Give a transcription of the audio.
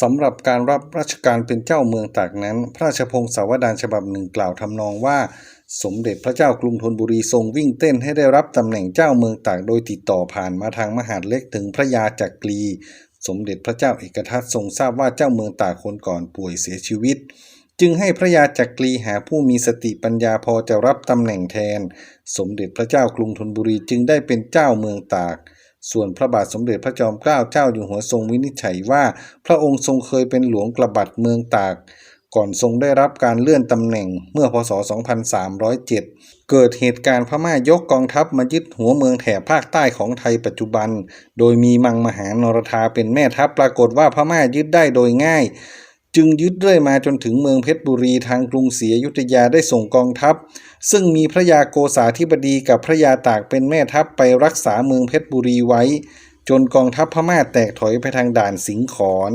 สำหรับการรับราชการเป็นเจ้าเมืองตากนั้น พระราชพงศาวดารฉบับหนึ่งกล่าวทำนองว่า สมเด็จพระเจ้ากรุงธนบุรีทรงวิ่งเต้นให้ได้รับตำแหน่งเจ้าเมืองตากโดยติดต่อผ่านมาทางมหาดเล็กถึงพระยาจักรี สมเด็จพระเจ้าเอกทัตทรงทราบว่าเจ้าเมืองตากคนก่อนป่วยเสียชีวิต จึงให้พระยาจักรีหาผู้มีสติปัญญาพอจะรับตำแหน่งแทน สมเด็จพระเจ้ากรุงธนบุรีจึงได้เป็นเจ้าเมืองตาก ส่วนพระบาทสมเด็จพระจอมเกล้าเจ้าอยู่หัวทรงวินิจฉัยว่า พระองค์ทรงเคยเป็นหลวงกระบัดเมืองตาก ก่อนทรงได้รับการเลื่อนตำแหน่งเมื่อพศ 2307 เกิดเหตุการณ์พม่ายกกองทัพมายึดหัวเมืองแถบภาคใต้ของไทยปัจจุบัน โดยมีมังมหานรธาเป็นแม่ทัพปรากฏว่าพม่ายึดได้โดยง่าย จึงยึดเรื่อยมาจนถึงเมืองเพชรบุรีทางกรุงศรีอยุธยาได้ส่งกองทัพ ซึ่งมีพระยาโกษาธิบดีกับพระยาตากเป็นแม่ทัพไปรักษาเมืองเพชรบุรีไว้ จนกองทัพพม่าแตกถอยไปทางด่านสิงขอน